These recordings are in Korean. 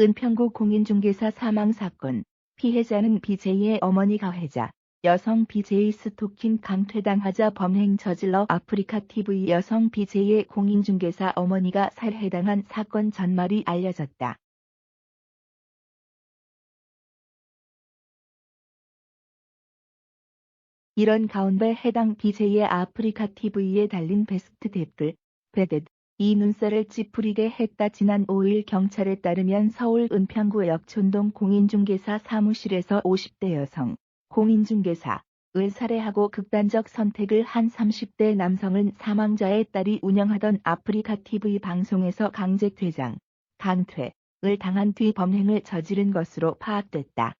은평구 공인중개사 사망사건 피해자는 BJ의 어머니 가해자 여성 BJ 스토킹 강퇴당하자 범행 저질러 아프리카 TV 여성 BJ의 공인중개사 어머니가 살해당한 사건 전말이 알려졌다. 이런 가운데 해당 BJ의 아프리카 TV에 달린 베스트 댓글, 베댓, 이 눈살을 찌푸리게 했다. 지난 5일 경찰에 따르면 서울 은평구 역 촌동 공인중개사 사무실에서 50대 여성, 공인중개사, 을 살해하고 극단적 선택을 한 30대 남성은 사망자의 딸이 운영하던 아프리카 TV 방송에서 강제 퇴장, 강퇴, 을 당한 뒤 범행을 저지른 것으로 파악됐다.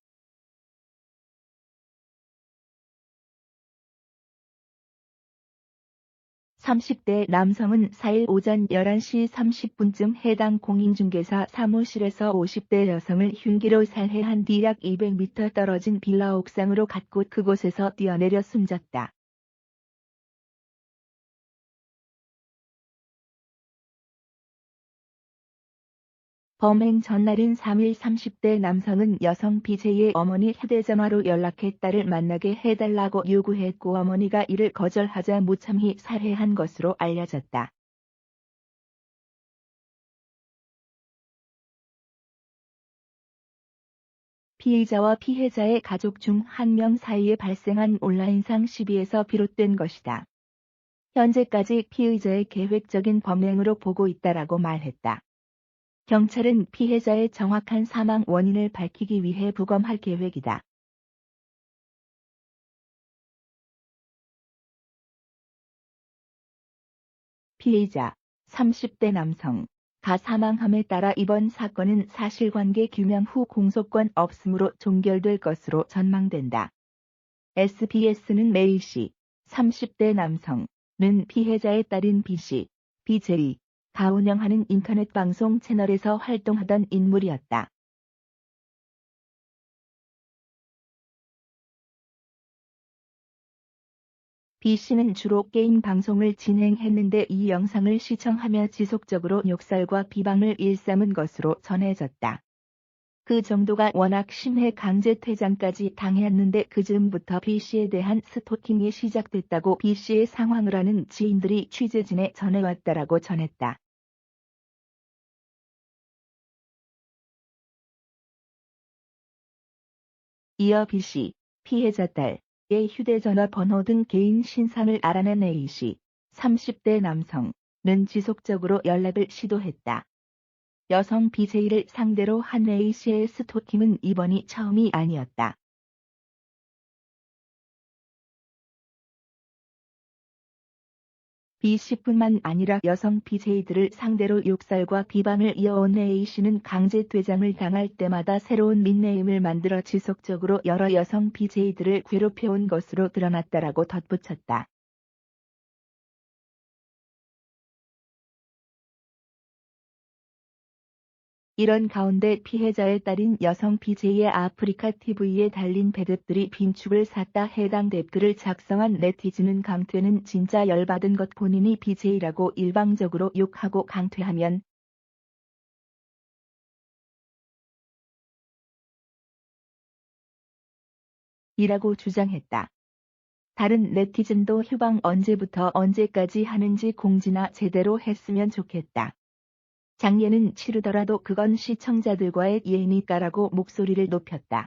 30대 남성은 4일 오전 11시 30분쯤 해당 공인중개사 사무실에서 50대 여성을 흉기로 살해한 뒤 약 200m 떨어진 빌라 옥상으로 갔고 그곳에서 뛰어내려 숨졌다. 범행 전날인 3일 30대 남성은 여성 BJ의 어머니 휴대전화로 연락해 딸을 만나게 해달라고 요구했고 어머니가 이를 거절하자 무참히 살해한 것으로 알려졌다. 피의자와 피해자의 가족 중 한 명 사이에 발생한 온라인상 시비에서 비롯된 것이다. 현재까지 피의자의 계획적인 범행으로 보고 있다라고 말했다. 경찰은 피해자의 정확한 사망 원인을 밝히기 위해 부검할 계획이다. 피해자 30대 남성 가 사망함에 따라 이번 사건은 사실관계 규명 후 공소권 없음으로 종결될 것으로 전망된다. SBS는 메이씨 30대 남성는 피해자의 딸인 B씨, BJ, 가 운영하는 인터넷 방송 채널에서 활동하던 인물이었다. B씨는 주로 게임 방송을 진행했는데 이 영상을 시청하며 지속적으로 욕설과 비방을 일삼은 것으로 전해졌다. 그 정도가 워낙 심해 강제 퇴장까지 당했는데 그 즈음부터 B씨에 대한 스토킹이 시작됐다고 B씨의 상황을 아는 지인들이 취재진에 전해왔다라고 전했다. 이어 B씨, 피해자 딸의 휴대전화 번호 등 개인 신상을 알아낸 A씨, 30대 남성는 지속적으로 연락을 시도했다. 여성 BJ를 상대로 한 A씨의 스토킹은 이번이 처음이 아니었다. B씨뿐만 아니라 여성 BJ들을 상대로 욕설과 비방을 이어온 A씨는 강제 퇴장을 당할 때마다 새로운 닉네임을 만들어 지속적으로 여러 여성 BJ들을 괴롭혀온 것으로 드러났다라고 덧붙였다. 이런 가운데 피해자의 딸인 여성 BJ의 아프리카 TV에 달린 배댓들이 빈축을 샀다 해당 댓글을 작성한 네티즌은 강퇴는 진짜 열받은 것 본인이 BJ라고 일방적으로 욕하고 강퇴하면 이라고 주장했다. 다른 네티즌도 휴방 언제부터 언제까지 하는지 공지나 제대로 했으면 좋겠다. 장례는 치르더라도 그건 시청자들과의 예니까라고 목소리를 높였다.